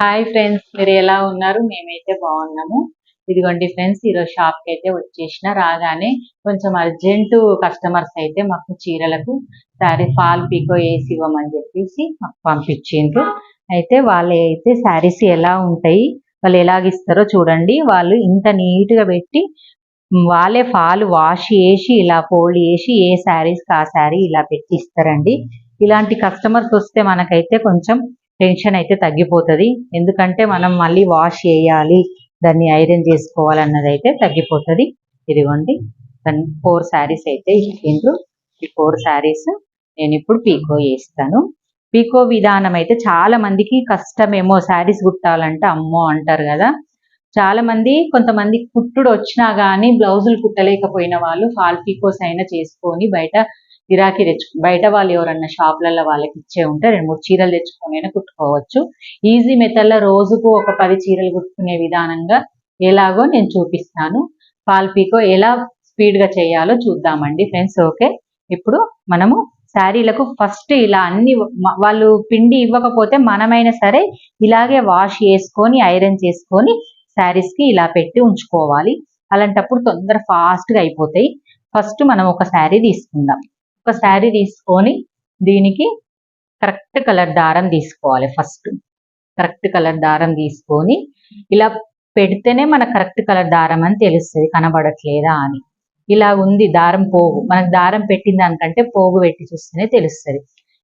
Hi friends మీరు ఎలా ఉన్నారు? మేమైతే బాగున్నాము. ఇదిగోండి ఫ్రెండ్స్ ఈరోజు షాప్కి అయితే వచ్చేసిన రాగానే కొంచెం అర్జెంట్ కస్టమర్స్ అయితే మాకు చీరలకు శారీ ఫాల్ పీకో వేసి ఇవ్వమని చెప్పేసి మాకు పంపించిండ్రు. అయితే వాళ్ళు అయితే శారీస్ ఎలా ఉంటాయి వాళ్ళు ఎలాగిస్తారో చూడండి. వాళ్ళు ఇంత నీట్గా పెట్టి వాళ్ళే ఫాల్ వాష్ చేసి ఇలా ఫోల్డ్ చేసి ఏ శారీస్ ఆ శారీ ఇలా పెట్టి ఇస్తారండి. ఇలాంటి కస్టమర్స్ వస్తే మనకైతే కొంచెం టెన్షన్ అయితే తగ్గిపోతుంది. ఎందుకంటే మనం మళ్ళీ వాష్ చేయాలి దాన్ని ఐరన్ చేసుకోవాలన్నది అయితే తగ్గిపోతుంది. ఇదిగోండి దాన్ని ఫోర్ శారీస్ అయితే ఇచ్చిండ్రు. ఈ ఫోర్ శారీస్ నేను ఇప్పుడు పీకో చేస్తాను. పీకో విధానం అయితే చాలా మందికి కష్టమేమో శారీస్ కుట్టాలంటే అమ్మో అంటారు కదా. చాలా మంది కొంతమంది కుట్టుడు వచ్చినా కానీ బ్లౌజులు కుట్టలేకపోయిన వాళ్ళు ఫాల్ పీకోస్ అయినా చేసుకొని బయట గిరాకీ తెచ్చు బయట వాళ్ళు ఎవరన్నా షాపులలో వాళ్ళకి ఇచ్చే ఉంటే రెండు మూడు చీరలు తెచ్చుకొని అయినా కుట్టుకోవచ్చు. ఈజీ మెథడ్లో రోజుకు ఒక పది చీరలు కుట్టుకునే విధానంగా ఎలాగో నేను చూపిస్తాను. పాల్పీకో ఎలా స్పీడ్గా చేయాలో చూద్దామండి ఫ్రెండ్స్ ఓకే? ఇప్పుడు మనము శారీలకు ఫస్ట్ ఇలా అన్ని వాళ్ళు పిండి ఇవ్వకపోతే మనమైనా సరే ఇలాగే వాష్ చేసుకొని ఐరన్ చేసుకొని శారీస్కి ఇలా పెట్టి ఉంచుకోవాలి. అలాంటప్పుడు తొందర ఫాస్ట్గా అయిపోతాయి. ఫస్ట్ మనం ఒక శారీ తీసుకుందాం. ఒక శారీ తీసుకొని దీనికి కరెక్ట్ కలర్ దారం తీసుకోవాలి ఫస్ట్. కరెక్ట్ కలర్ దారం తీసుకొని ఇలా పెడితేనే మన కరెక్ట్ కలర్ దారం అని తెలుస్తుంది కనబడట్లేదా అని. ఇలా ఉంది దారం పోగు మనకు దారం పెట్టిన దానికంటే పోగు పెట్టి చూస్తేనే తెలుస్తుంది.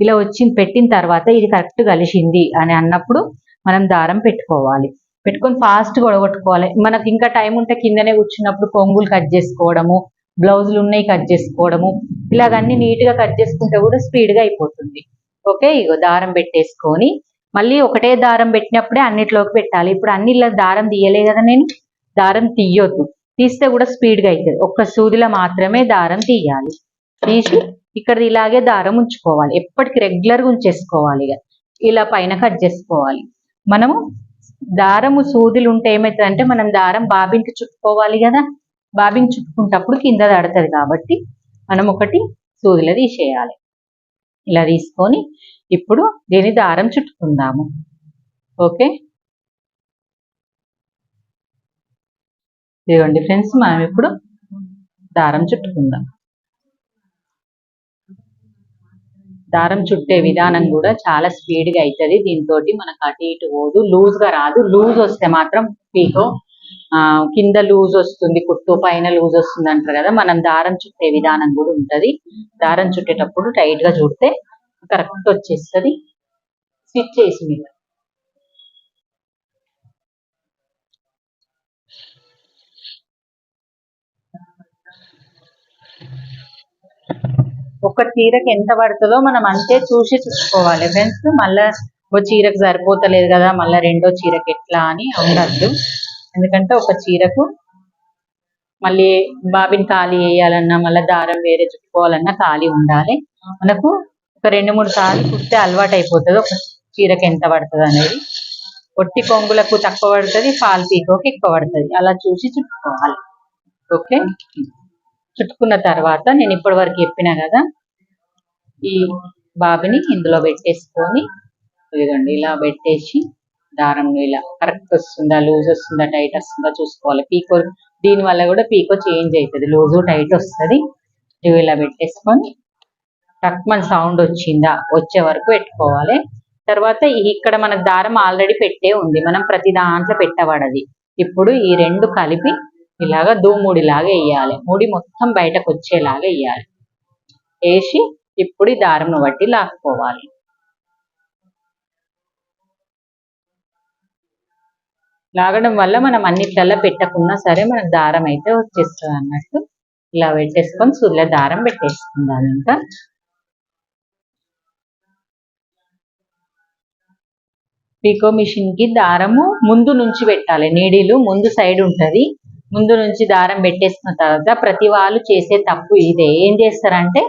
ఇలా వచ్చి పెట్టిన తర్వాత ఇది కరెక్ట్ కలిసింది అని అన్నప్పుడు మనం దారం పెట్టుకోవాలి. పెట్టుకొని ఫాస్ట్ గొడగొట్టుకోవాలి. మనకి ఇంకా టైం ఉంటే కిందనే కూర్చున్నప్పుడు కొంగులు కట్ చేసుకోవడము బ్లౌజులు ఉన్నాయి కట్ చేసుకోవడము ఇలాగన్నీ నీట్గా కట్ చేసుకుంటే కూడా స్పీడ్గా అయిపోతుంది. ఓకే? ఇగో దారం పెట్టేసుకొని మళ్ళీ ఒకటే దారం పెట్టినప్పుడే అన్నిట్లోకి పెట్టాలి. ఇప్పుడు అన్ని ఇలా దారం తీయలే కదా నేను? దారం తీయొద్దు. తీస్తే కూడా స్పీడ్గా అవుతుంది ఒక్క సూదిలో మాత్రమే దారం తీయాలి. తీసి ఇక్కడ ఇలాగే దారం ఉంచుకోవాలి. ఎప్పటికి రెగ్యులర్గా ఉంచేసుకోవాలి ఇక ఇలా పైన కట్ చేసుకోవాలి. మనము దారము సూదులు ఉంటే ఏమవుతుందంటే మనం దారం బాబింకి చుట్టుకోవాలి కదా? బాబిన్ చుట్టుకుంటప్పుడు కింద దడుతుంది కాబట్టి మనం ఒకటి సూదిలో తీసేయాలి. ఇలా తీసుకొని ఇప్పుడు దీని దారం చుట్టుకుందాము. ఓకే? ఇదిగోండి ఫ్రెండ్స్ మనం ఇప్పుడు దారం చుట్టుకుందాం. దారం చుట్టే విధానం కూడా చాలా స్పీడ్గా అవుతుంది దీంతో మనకు అటు ఇటు పోదు. లూజ్గా రాదు. లూజ్ వస్తే మాత్రం పీకో. కింద లూజ్ వస్తుంది కుట్టు పైన లూజ్ వస్తుంది అంటారు కదా మనం దారం చుట్టే విధానం కూడా ఉంటది. దారం చుట్టేటప్పుడు టైట్గా చుడితే కరెక్ట్ వచ్చేస్తుంది. స్టిచ్ చేసి మీద ఒక చీరకి ఎంత పడుతుందో మనం అంతే చూసి చూసుకోవాలి ఫ్రెండ్స్ మళ్ళా ఓ చీరకు సరిపోతలేదు కదా మళ్ళీ రెండో చీరకి ఎట్లా అని ఉండద్దు. ఎందుకంటే ఒక చీరకు మళ్ళీ బాబిన్ ఖాళీ వేయాలన్నా మళ్ళీ దారం వేరే చుట్టుకోవాలన్నా ఖాళీ ఉండాలి. మనకు ఒక రెండు మూడు సార్లు కుడితే అలవాటు అయిపోతుంది ఒక చీరకు ఎంత పడుతుంది అనేది. పొట్టి కొంగులకు తక్కువ పడుతుంది ఫాల్ పీకోకి ఎక్కువ పడుతుంది. అలా చూసి చుట్టుకోవాలి. ఓకే? చుట్టుకున్న తర్వాత నేను ఇప్పటి వరకు చెప్పిన కదా ఈ బాబిని ఇందులో పెట్టేసుకొని ఇదిగోండి ఇలా పెట్టేసి దారం ఇలా కరెక్ట్ వస్తుందా? లూజ్ వస్తుందా? టైట్ వస్తుందా? చూసుకోవాలి. పీకో దీని వల్ల కూడా పీకో చేంజ్ అవుతుంది. లూజు టైట్ వస్తుంది. నువ్వు ఇలా పెట్టేసుకొని టక్మన్ సౌండ్ వచ్చిందా? వచ్చే వరకు పెట్టుకోవాలి. తర్వాత ఇక్కడ మన దారం ఆల్రెడీ పెట్టే ఉంది. మనం ప్రతి దాంట్లో పెట్టబడది. ఇప్పుడు ఈ రెండు కలిపి ఇలాగా దూముడిలాగా వేయాలి. ముడి మొత్తం బయటకు వచ్చేలాగా వేయాలి. వేసి ఇప్పుడు ఈ దారంను బట్టి లాక్కోవాలి. లాగడం వల్ల మనం అన్నిట్లలో పెట్టకున్నా సరే మనకు దారం అయితే వచ్చేస్తుంది అన్నట్టు. ఇలా పెట్టేసుకొని సూర్య దారం పెట్టేసుకుందాం ఇంకా. పీకో మిషన్కి దారము ముందు నుంచి పెట్టాలి. నీడిలు ముందు సైడ్ ఉంటది. ముందు నుంచి దారం పెట్టేసుకున్న తర్వాత ప్రతి వాళ్ళు చేసే తప్పు ఇదే. ఏం చేస్తారంటే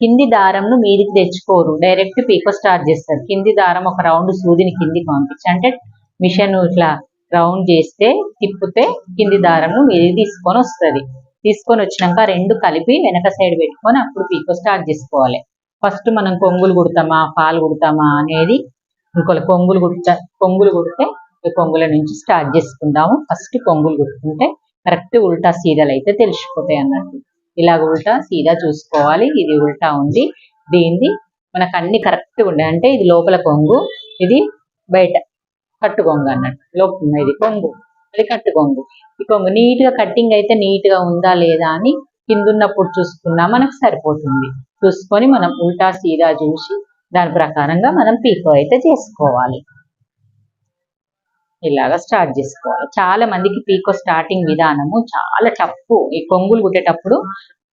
కింది దారంను మీదికి తెచ్చుకోరు. డైరెక్ట్ పీకో స్టార్ట్ చేస్తారు. కింది దారం ఒక రౌండ్ సూదిని కిందికి పంపించి అంటే మిషన్ ఇట్లా రౌండ్ చేస్తే తిప్పితే కింది దారంను మీదికి తీసుకొని వస్తుంది. తీసుకొని వచ్చినాక రెండు కలిపి వెనక సైడ్ పెట్టుకొని అప్పుడు పీకో స్టార్ట్ చేసుకోవాలి. ఫస్ట్ మనం కొంగులు కుడతామా పాలు కుడతామా అనేది ఇంకో కొంగులు కుట్ట కొంగులు కుడితే కొంగుల నుంచి స్టార్ట్ చేసుకుందాము. ఫస్ట్ కొంగులు కుట్టుకుంటే కరెక్ట్ ఉల్టా సీదాలు అయితే తెలిసిపోతాయి అన్నట్టు. ఇలాగ ఉల్టా సీదా చూసుకోవాలి. ఇది ఉల్టా ఉంది. దీనిది మనకు అన్ని కరెక్ట్ ఉండే అంటే ఇది లోపల కొంగు ఇది బయట. కట్టుకొంగు అన్నట్టు లోపం ఇది కొంగు. అది కట్టుకొంగు. ఈ కొంగు నీట్గా కట్టింగ్ అయితే నీట్గా ఉందా లేదా అని కిందున్నప్పుడు చూసుకున్నా మనకు సరిపోతుంది. చూసుకొని మనం ఉల్టా సీదా చూసి దాని ప్రకారంగా మనం పీకో అయితే చేసుకోవాలి. ఇలాగా స్టార్ట్ చేసుకోవాలి. చాలా మందికి పీకో స్టార్టింగ్ విధానము చాలా తప్పు ఈ కొంగులు కుట్టేటప్పుడు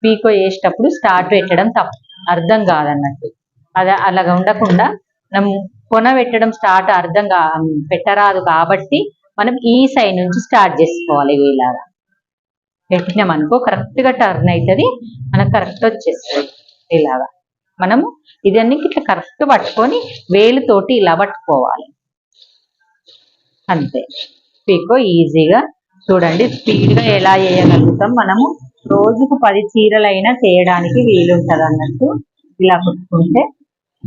పీకో వేసేటప్పుడు స్టార్ట్ పెట్టడం తప్పు. అర్థం కాదన్నట్టు. అది అలాగా ఉండకుండా మనం కొనబెట్టడం స్టార్ట్ అర్థం కా పెట్టరాదు కాబట్టి మనం ఈ సైడ్ నుంచి స్టార్ట్ చేసుకోవాలి ఇవి పెట్టినాం అనుకో కరెక్ట్గా టర్న్ అవుతుంది మనకు కరెక్ట్ వచ్చేస్తుంది ఇలాగా మనము ఇదన్నీ ఇట్లా కరెక్ట్ పట్టుకొని వేలుతోటి ఇలా పట్టుకోవాలి. అంతే. పీకో ఈజీగా చూడండి స్పీడ్గా ఎలా చేయగలుగుతాం మనము? రోజుకు పది చీరలైనా చేయడానికి వీలుంటది అన్నట్టు ఇలా కుట్టుకుంటే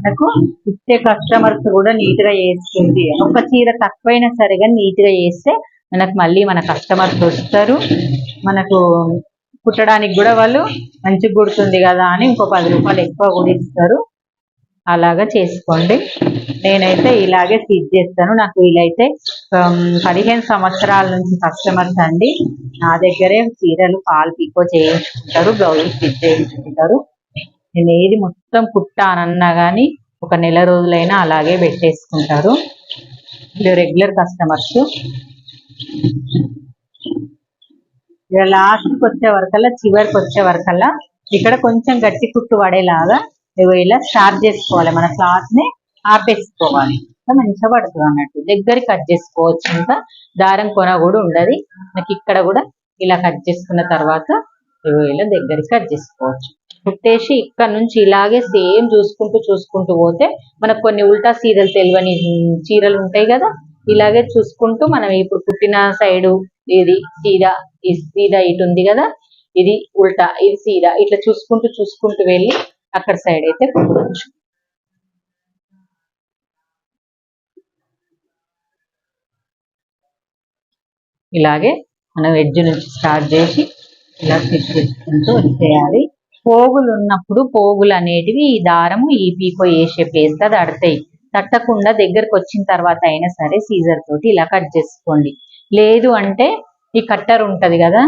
మనకు ఇచ్చే కస్టమర్స్ కూడా నీట్గా ఒక చీర తక్కువైనా సరే కానీ నీట్గా మనకు మళ్ళీ మన కస్టమర్స్ వస్తారు. మనకు కుట్టడానికి కూడా వాళ్ళు మంచిగా కుడుతుంది కదా అని ఇంకో పది రూపాయలు ఎక్కువ కూడా ఇస్తారు. అలాగా చేసుకోండి. నేనైతే ఇలాగే స్టిచ్ చేస్తాను. నాకు వీలైతే పదిహేను సంవత్సరాల నుంచి కస్టమర్స్ అండి. నా దగ్గరే చీరలు పాలు పిక్కో చేయించుకుంటారు బ్లౌజ్ స్టిచ్ చేయించుకుంటారు. నేను ఏది మొత్తం కుట్టానన్నా కానీ ఒక నెల రోజులైనా అలాగే పెట్టేసుకుంటారు. వీళ్ళు రెగ్యులర్ కస్టమర్స్ ఇలా లాస్ట్కి వచ్చే వరకల్లా చివరికి వచ్చే వరకల్లా ఇక్కడ కొంచెం గట్టి కుట్టు పడేలాగా ఇలా స్టార్ట్ చేసుకోవాలి. మన క్లాత్ని ఆపేసుకోవాలి. మంచిగా పడుతుంది అన్నట్టు. దగ్గరికి కట్ చేసుకోవచ్చు. ఇంకా దారం కొన కూడా ఉండదు. మనకి ఇక్కడ కూడా ఇలా కట్ చేసుకున్న తర్వాత ఇగో ఇలా దగ్గరికి కట్ చేసుకోవచ్చు. కుట్టేసి ఇక్కడ నుంచి ఇలాగే సేమ్ చూసుకుంటూ చూసుకుంటూ పోతే మనకు కొన్ని ఉల్టా సీరలు తెలియని చీరలు ఉంటాయి కదా ఇలాగే చూసుకుంటూ మనం ఇప్పుడు కుట్టిన సైడు ఇది సీదా ఈ సీదా ఇటు ఉంది కదా ఇది ఉల్టా ఇది సీదా ఇట్లా చూసుకుంటూ చూసుకుంటూ వెళ్ళి అక్కడ సైడ్ అయితే కుట్టవచ్చు ఇలాగే మనం ఎడ్జ్ నుంచి స్టార్ట్ చేసి ఇలా స్టిచ్ చేసుకుంటూ వచ్చేయాలి. పోగులు ఉన్నప్పుడు పోగులు అనేటివి ఈ దారము ఈ పీకో వేసే ప్లేస్లో తడతాయి తట్టకుండా దగ్గరకు వచ్చిన తర్వాత అయినా సరే సీజర్ తోటి ఇలా కట్ చేసుకోండి. లేదు అంటే ఈ కట్టర్ ఉంటది కదా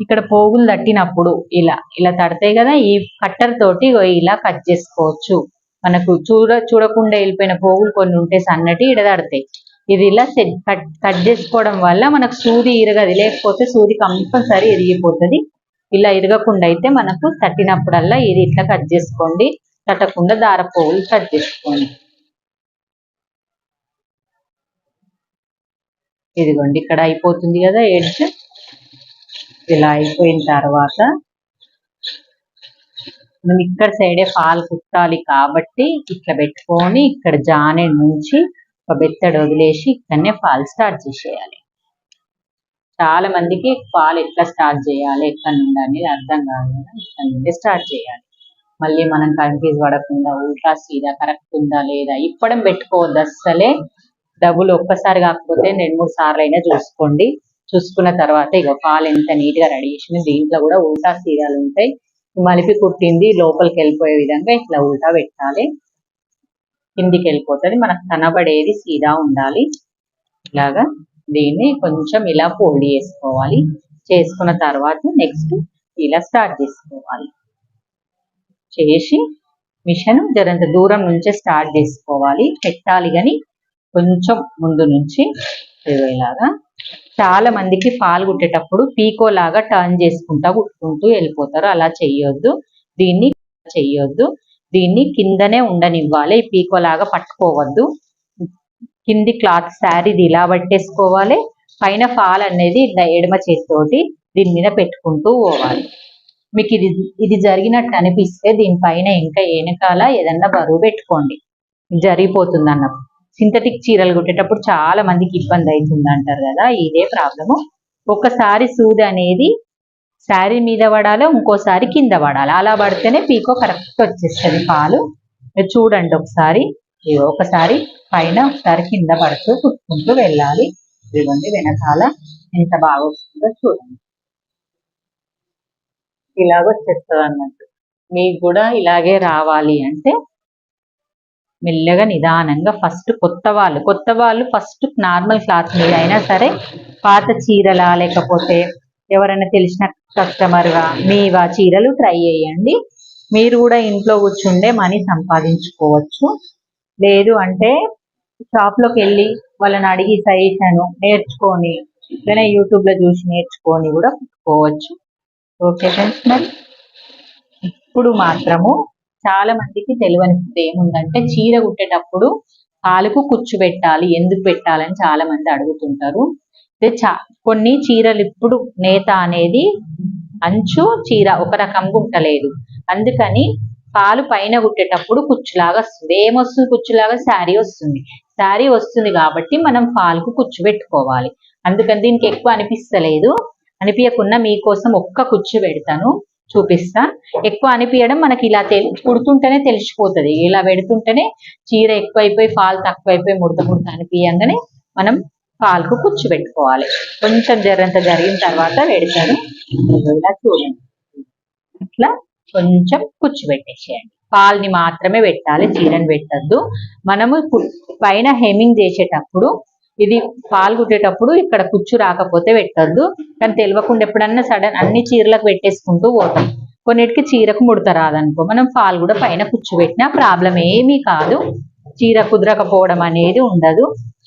ఇక్కడ పోగులు తట్టినప్పుడు ఇలా ఇలా తడతాయి కదా ఈ కట్టర్ తోటి ఇలా కట్ చేసుకోవచ్చు. మనకు చూడ చూడకుండా వెళ్ళిపోయిన పోగులు కొన్ని ఉంటే సన్నటి ఇడ తడతాయి. ఇది ఇలా కట్ కట్ చేసుకోవడం వల్ల మనకు సూది ఇరగది లేకపోతే సూది కంపల్సరీ ఇరిగిపోతుంది. ఇలా ఇరగకుండా అయితే మనకు తట్టినప్పుడల్లా ఇది ఇట్లా కట్ చేసుకోండి. తట్టకుండా దారపోగులు కట్ చేసుకోండి. ఇదిగోండి ఇక్కడ అయిపోతుంది కదా ఎడ్జ్. ఇలా అయిపోయిన తర్వాత మనం ఇక్కడ సైడే పాలు కుట్టాలి కాబట్టి ఇట్లా పెట్టుకొని ఇక్కడ జానే నుంచి ఒక బెత్తడు వదిలేసి ఇక్కడనే పాలు స్టార్ట్ చేసేయాలి. చాలా మందికి పాలు ఎట్లా స్టార్ట్ చేయాలి ఎక్కడ నుండి అనేది అర్థం కాదు ఇక్కడ నుండి స్టార్ట్ చేయాలి. మళ్ళీ మనం కన్ఫ్యూజ్ పడకుండా ఉల్టా సీదా కరెక్ట్ ఉందా లేదా ఇప్పడం పెట్టుకోవద్దు అస్సలే. డబ్బులు ఒక్కసారి కాకపోతే రెండు మూడు సార్లు అయినా చూసుకోండి. చూసుకున్న తర్వాత ఇక పాలు ఎంత నీట్గా రెడీ చేసిన దీంట్లో కూడా ఉల్టా సీరాలు ఉంటాయి. మలిపి కుట్టింది లోపలికి వెళ్ళిపోయే విధంగా ఇట్లా ఉల్టా పెట్టాలి. కిందికి వెళ్ళిపోతుంది మనకు కనబడేది సీదా ఉండాలి. ఇలాగా. దీన్ని కొంచెం ఇలా ఫోల్డ్ చేసుకోవాలి. చేసుకున్న తర్వాత నెక్స్ట్ ఇలా స్టార్ట్ చేసుకోవాలి. చేసి మిషన్ జరంత దూరం నుంచే స్టార్ట్ చేసుకోవాలి. పెట్టాలి కానీ కొంచెం ముందు నుంచి ఇదిగో ఇలాగా చాలా మందికి పాలు కుట్టేటప్పుడు పీకో లాగా టర్న్ చేసుకుంటా కుట్టుకుంటూ వెళ్ళిపోతారు. అలా చెయ్యొద్దు దీన్ని చెయ్యొద్దు దీన్ని కిందనే ఉండనివ్వాలి. పీకో లాగా పట్టుకోవద్దు. కింది క్లాత్ శారీది ఇలా పట్టేసుకోవాలి. పైన ఫాల్ అనేది ఇలా ఎడమ చేతితోటి దీని మీద పెట్టుకుంటూ పోవాలి. మీకు ఇది ఇది జరిగినట్టు అనిపిస్తే దీనిపైన ఇంకా వెనకాల ఏదన్నా బరువు పెట్టుకోండి. జరిగిపోతుంది అన్నప్పుడు సింథటిక్ చీరలు కుట్టేటప్పుడు చాలా మందికి ఇబ్బంది అవుతుంది అంటారు కదా ఇదే ప్రాబ్లము. ఒకసారి సూది అనేది శారీ మీద పడాలి ఇంకోసారి కింద పడాలి? అలా పడితేనే పీకో కరెక్ట్ వచ్చేస్తుంది పాలు మీరు చూడండి ఒకసారి ఒకసారి. పైన ఒకసారి కింద పడుతూ కుట్టుకుంటూ వెళ్ళాలి. ఇదిగోండి వెనకాల ఎంత బాగా వస్తుందో చూడండి. ఇలాగ వచ్చేస్తుంది అన్నట్టు. మీకు కూడా ఇలాగే రావాలి అంటే మెల్లగా నిదానంగా ఫస్ట్ కొత్త వాళ్ళు కొత్త వాళ్ళు ఫస్ట్ నార్మల్ క్లాత్ మీద అయినా సరే పాత చీరలా లేకపోతే ఎవరైనా తెలిసిన కస్టమర్గా మీవా చీరలు ట్రై చేయండి. మీరు కూడా ఇంట్లో కూర్చుండే మనీ సంపాదించుకోవచ్చు. లేదు అంటే షాప్లోకి వెళ్ళి వాళ్ళని అడిగి సజెషన్ నేర్చుకొని లేదా యూట్యూబ్లో చూసి నేర్చుకొని కూడా కుట్టుకోవచ్చు ఓకే ఫ్రెండ్స్ మరి ఇప్పుడు మాత్రము చాలా మందికి తెలియని ఏముందంటే చీర కుట్టేటప్పుడు కాలుకు కుచ్చు పెట్టాలి ఎందుకు పెట్టాలని చాలా మంది అడుగుతుంటారు. చా కొన్ని చీరలు ఇప్పుడు నేత అనేది అంచు చీర ఒక రకంగా ఉండలేదు అందుకని కాలు పైన కుట్టేటప్పుడు కుచ్చులాగా వస్తుంది. ఏమొస్తుంది కుచ్చులాగా శారీ వస్తుంది. శారీ వస్తుంది కాబట్టి మనం కాలుకు కుచ్చు పెట్టుకోవాలి. అందుకని దీనికి ఎక్కువ అనిపిస్తలేదు. అనిపించకుండా మీకోసం ఒక్క కుచ్చు పెడతాను. చూపిస్తా. ఎక్కువ అనిపించడం మనకి ఇలా తెలి కుడుతుంటేనే తెలిసిపోతుంది. ఇలా పెడుతుంటేనే చీర ఎక్కువైపోయి ఫాల్ తక్కువైపోయి ముడత ముడత అనిపించగానే మనం ఫాల్కు కుచ్చు పెట్టుకోవాలి. కొంచెం జరంత జరిగిన తర్వాత పెడతాను. ఇలా చూడండి. ఇట్లా కొంచెం కుచ్చు పెట్టేసేయండి పాల్ని మాత్రమే పెట్టాలి చీరని పెట్టద్దు. మనము పైన హెమింగ్ చేసేటప్పుడు ఇది పాలు కుట్టేటప్పుడు ఇక్కడ కుచ్చు రాకపోతే పెట్టద్దు. కానీ తెలియకుండా ఎప్పుడన్నా సడన్ అన్ని చీరలకు పెట్టేసుకుంటూ పోతాం. కొన్నిటికి చీరకు ముడత రాదనుకో. మనం పాలు కూడా పైన కుచ్చు పెట్టినా ప్రాబ్లం ఏమీ కాదు. చీర కుదరకపోవడం అనేది ఉండదు.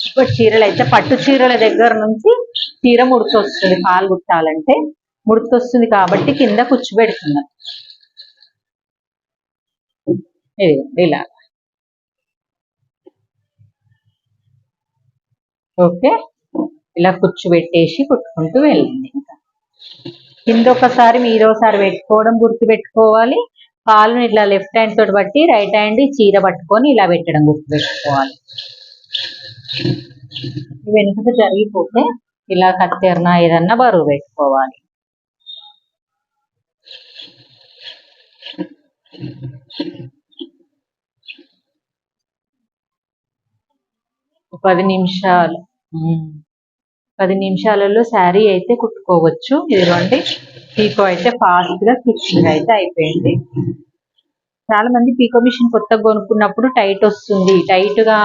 ఇప్పుడు చీరలు అయితే పట్టు చీరల దగ్గర నుంచి చీర ముడతొస్తుంది. పాలు కుట్టాలంటే ముడతొస్తుంది కాబట్టి కింద కుచ్చు పెడుతున్నాం ఇది ఇలా ఓకే. ఇలా కూర్చోబెట్టేసి కుట్టుకుంటూ వెళ్ళండి ఇంకా. కింద ఒకసారి మీరు ఒకసారి పెట్టుకోవడం గుర్తు పెట్టుకోవాలి కాలుని ఇట్లా లెఫ్ట్ హ్యాండ్ తోటి బట్టి రైట్ హ్యాండ్ చీర పట్టుకొని ఇలా పెట్టడం గుర్తు పెట్టుకోవాలి వెనుకకు జరిగిపోతే ఇలా కత్తెరన ఏదన్నా బరువు పెట్టుకోవాలి. పది నిమిషాలు. పది నిమిషాలలో శారీ అయితే కుట్టుకోవచ్చు. ఇదిగోండి. పీకో అయితే ఫాస్ట్గా స్టిచ్చింగ్ అయితే అయిపోయింది. చాలా మంది పీకో మిషన్ కొత్తగా కొనుక్కున్నప్పుడు టైట్ వస్తుంది. టైట్గా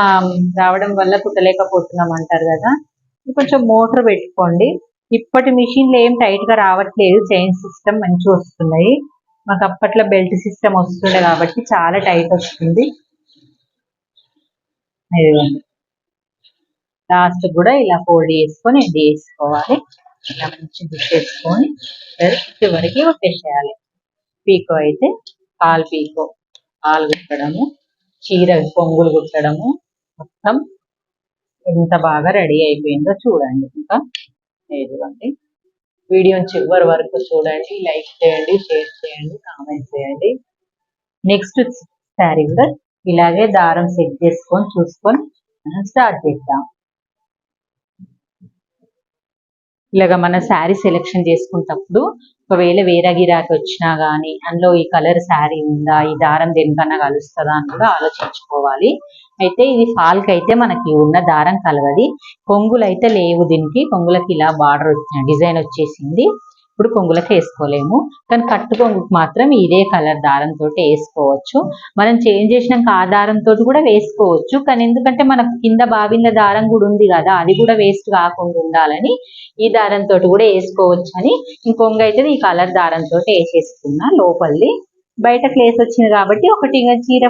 రావడం వల్ల కుట్టలేకపోతున్నాం అంటారు కదా. కొంచెం మోటార్ పెట్టుకోండి. ఇప్పటి మిషన్లు ఏం టైట్గా రావట్లేదు. చైన్ సిస్టమ్ మంచిగా వస్తున్నాయి. మాకు అప్పట్లో బెల్ట్ సిస్టమ్ వస్తుండే కాబట్టి చాలా టైట్ వస్తుంది. ఇదిగోండి. లాస్ట్ కూడా ఇలా ఫోల్డ్ చేసుకొని ఎండి చేసుకోవాలి ఇలా మంచి గుర్తేసుకొని చివరికి కొట్టేసేయాలి పీకో అయితే కాలు పీకో. కాలు కుట్టడము చీర పొంగులు కుట్టడము మొత్తం ఎంత బాగా రెడీ అయిపోయిందో చూడండి ఇంకా. ఇదిగోండి వీడియోని చివరి వరకు చూడండి లైక్ చేయండి షేర్ చేయండి కామెంట్ చేయండి. నెక్స్ట్ శారీ కూడా ఇలాగే దారం సెట్ చేసుకొని చూసుకొని మనం స్టార్ట్ చేద్దాం. ఇలాగ మన శారీ సెలెక్షన్ చేసుకున్నప్పుడు ఒకవేళ వేరే గిరాకి వచ్చినా కానీ అందులో ఈ కలర్ శారీ ఉందా ఈ దారం దేనికన్నా కలుస్తుందా అని కూడా ఆలోచించుకోవాలి. అయితే ఇది ఫాల్కి అయితే మనకి ఉన్న దారం కలవది. కొంగులు అయితే లేవు దీనికి. కొంగులకి ఇలా బార్డర్ డిజైన్ వచ్చేసింది. ఇప్పుడు కొంగులకు వేసుకోలేము. కానీ కట్టు కొంగుకు మాత్రం ఇదే కలర్ దారంతో వేసుకోవచ్చు. మనం చేంజ్ చేసినాక ఆ దారంతో కూడా వేసుకోవచ్చు. కానీ ఎందుకంటే మనకు కింద బావిల దారం కూడా ఉంది కదా అది కూడా వేస్ట్ కాకుండా ఉండాలని ఈ దారంతో కూడా వేసుకోవచ్చు అని ఇంకొంగ అయితే ఈ కలర్ దారంతో వేసేసుకున్నా లోపలిది. బయట ప్లేస్ వచ్చింది కాబట్టి ఒకటి ఇంకా చీర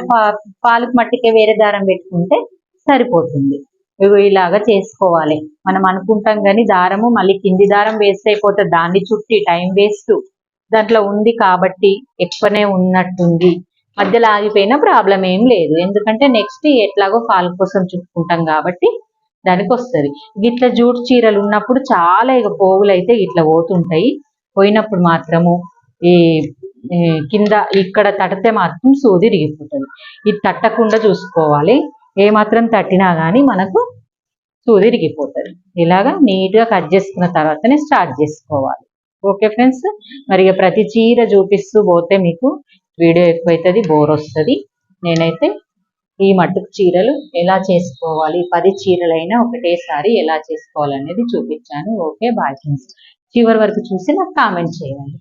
పాలకు మట్టికే వేరే దారం పెట్టుకుంటే సరిపోతుంది. ఇగో ఇలాగా చేసుకోవాలి. మనం అనుకుంటాం కానీ దారము మళ్ళీ కింది దారం వేస్ట్ అయిపోతుంది దాన్ని చుట్టి టైం వేస్ట్ దాంట్లో ఉంది కాబట్టి ఎక్కువనే ఉన్నట్టుంది. మధ్యలో ఆగిపోయినా ప్రాబ్లం ఏం లేదు. ఎందుకంటే నెక్స్ట్ ఎట్లాగో ఫాల్ కోసం చుట్టుకుంటాం కాబట్టి దానికి వస్తుంది. గిట్ల జూట్ చీరలు ఉన్నప్పుడు చాలా ఇక పోగులు అయితే ఇట్లా పోతుంటాయి. పోయినప్పుడు మాత్రము ఈ కింద ఇక్కడ తడితే మాత్రం సూది రిగిపోతుంది. ఇది తట్టకుండా చూసుకోవాలి. ఏ మాత్రం తట్టినా కానీ మనకు సూది ఇరిగిపోతుంది ఇలాగా నీట్గా కట్ చేసుకున్న తర్వాతనే స్టార్ట్ చేసుకోవాలి. Okay friends? మరి ఇక ప్రతి చీర చూపిస్తూ పోతే మీకు వీడియో ఎక్కువైతుంది బోర్ వస్తుంది. నేనైతే ఈ మట్టుకు చీరలు ఎలా చేసుకోవాలి పది చీరలైనా ఒకటేసారి ఎలా చేసుకోవాలనేది చూపించాను. Okay bye friends. చివరి వరకు చూసి నాకు కామెంట్ చేయండి.